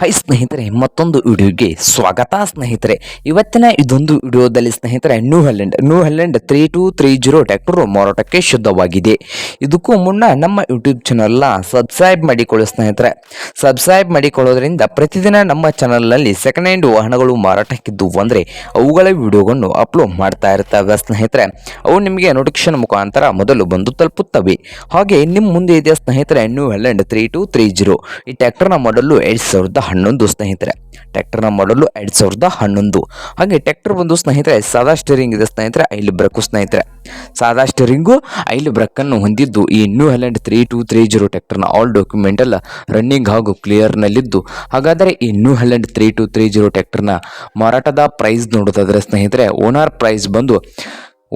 High ಸ್ನೇಹಿತರೆ, ಮತ್ತೊಂದು ವಿಡಿಯೋಗೆ ಸ್ವಾಗತ ಸ್ನೇಹಿತರೆ. ಇವತ್ತಿನ ಇದೊಂದು ವಿಡಿಯೋದಲ್ಲಿ ಸ್ನೇಹಿತರೆ New Holland New Holland three two three zero tractor ಮಾರಾಟಕ್ಕೆ ಶುದ್ಧವಾಗಿದೆ. ಇದಕ್ಕೂ ಮುನ್ನ ನಮ್ಮ ಯೂಟ್ಯೂಬ್ ಚಾನಲ್ನ ಸಬ್ಸ್ಕ್ರೈಬ್ ಮಾಡಿಕೊಳ್ಳಿ ಸ್ನೇಹಿತರೆ. ಸಬ್ಸ್ಕ್ರೈಬ್ ಮಾಡಿಕೊಳ್ಳೋದ್ರಿಂದ ಪ್ರತಿದಿನ ನಮ್ಮ ಚಾನಲ್ನಲ್ಲಿ ಸೆಕೆಂಡ್ ಹ್ಯಾಂಡ್ ವಾಹನಗಳು ಮಾರಾಟಕ್ಕಿದ್ದು ಅಂದರೆ ಅವುಗಳ ವಿಡಿಯೋಗಳನ್ನು ಅಪ್ಲೋಡ್ ಮಾಡ್ತಾ ಇರ್ತವೆ ಸ್ನೇಹಿತರೆ. ಅವು ನಿಮಗೆ ನೋಟಿಫಿಕೇಶನ್ ಮುಖಾಂತರ ಮೊದಲು ಬಂದು ತಲುಪುತ್ತವೆ. ಹಾಗೆ ನಿಮ್ಮ ಮುಂದೆ ಇದೆ ಸ್ನೇಹಿತರೆ New Holland three two three zero ಈ ಟ್ಯಾಕ್ಟರ್ನ ಮಾಡಲು ಎರಡು ಸಾವಿರದ ಹನ್ನೊಂದು ಸ್ನೇಹಿತರೆ. ಟ್ಯಾಕ್ಟರ್ನ ಮಾಡಲು ಎರಡು ಸಾವಿರದ ಹನ್ನೊಂದು. ಹಾಗೆ ಟ್ಯಾಕ್ಟರ್ ಬಂದು ಸ್ನೇಹಿತರೆ, ಸಾದಾ ಸ್ಟೇರಿಂಗ್ ಇದೆ ಸ್ನೇಹಿತರೆ, ಐಲಿ ಬ್ರಕ್ಕು ಸ್ನೇಹಿತರೆ. ಸಾದಾ ಸ್ಟೇರಿಂಗು ಐಲಿ ಬ್ರಕ್ಕನ್ನು ಹೊಂದಿದ್ದು ಈ New Holland three two three zero ಟ್ಯಾಕ್ಟರ್ನ all document ಎಲ್ಲ ರನ್ನಿಂಗ್ ಹಾಗೂ ಕ್ಲಿಯರ್ನಲ್ಲಿದ್ದು ಹಾಗಾದರೆ ಈ New Holland three two three zero ಟ್ಯಾಕ್ಟರ್ನ ಮಾರಾಟದ ಪ್ರೈಸ್ ನೋಡೋದಾದರೆ ಸ್ನೇಹಿತರೆ ಓನರ್ ಪ್ರೈಸ್ ಬಂದು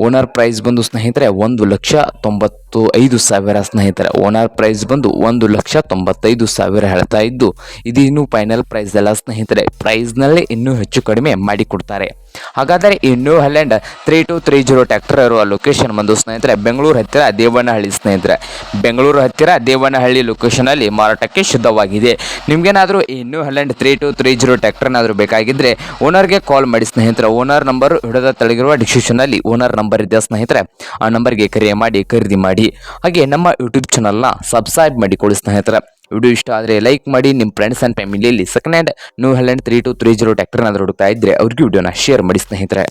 ಓನರ್ ಪ್ರೈಸ್ ಬಂದು ಸ್ನೇಹಿತರೆ, ಒಂದು ಲಕ್ಷ ತೊಂಬತ್ತು ಐದು ಸಾವಿರ ಸ್ನೇಹಿತರೆ. ಓನರ್ ಪ್ರೈಸ್ ಬಂದು ಒಂದು ಲಕ್ಷ ತೊಂಬತ್ತೈದು ಸಾವಿರ ಹೇಳ್ತಾ ಇದ್ದು ಇದು ಫೈನಲ್ ಪ್ರೈಸ್ ಅಲ್ಲ ಸ್ನೇಹಿತರೆ ಪ್ರೈಸ್ನಲ್ಲಿ ಇನ್ನೂ ಹೆಚ್ಚು ಕಡಿಮೆ ಮಾಡಿಕೊಡ್ತಾರೆ ಹಾಗಾದರೆ ಈ New Holland three two three zero tractor ಇರುವ ಲೊಕೇಶನ್ ಬಂದು ಸ್ನೇಹಿತರೆ, ಬೆಂಗಳೂರು ಹತ್ತಿರ ದೇವನಹಳ್ಳಿ ಸ್ನೇಹಿತರೆ. ಬೆಂಗಳೂರು ಹತ್ತಿರ ದೇವನಹಳ್ಳಿ ಲೊಕೇಶನಲ್ಲಿ ಮಾರಾಟಕ್ಕೆ ಶುದ್ಧವಾಗಿದೆ. ನಿಮ್ಗೇನಾದರೂ ಈ New Holland three two three zero ಟ್ಯಾಕ್ಟರ್ನಾದರೂ ಬೇಕಾಗಿದ್ದರೆ ಓನರ್ಗೆ ಕಾಲ್ ಮಾಡಿ ಸ್ನೇಹಿತರೆ. ಓನರ್ ನಂಬರ್ ಹಿಡಿದ ಡಿಸ್ಕ್ರಿಪ್ಷನ್ ಡಿಸ್ಕ್ರಿಪ್ಷನಲ್ಲಿ ಓನರ್ ನಂಬರ್ ಇದೆ ಸ್ನೇಹಿತರೆ, ಆ ನಂಬರ್ಗೆ ಕರೆ ಮಾಡಿ, ಖರೀದಿ ಮಾಡಿ, ಹಾಗೆ ನಮ್ಮ ಯೂಟ್ಯೂಬ್ ಚಾನಲ್ನ ಸಬ್ಸ್ಕ್ರೈಬ್ ಕೊಡಿ ಸ್ನೇಹಿತರೆ. ವಿಡಿಯೋ ಇಷ್ಟ ಆದರೆ ಲೈಕ್ ಮಾಡಿ ನಿಮ್ಮ ಫ್ರೆಂಡ್ಸ್ ಆ್ಯಂಡ್ ಫ್ಯಾಮಿಲಿಯಲ್ಲಿ second hand New Holland three two three zero ಟ್ಯಾಕ್ಟರ್ನಾದರೂ ಹುಡುಕ್ತಾ ಇದ್ದರೆ ಅವ್ರಿಗೆ ವಿಡಿಯೋನ ಶೇರ್ ಮಾಡಿ ಸ್ನೇಹಿತರೆ.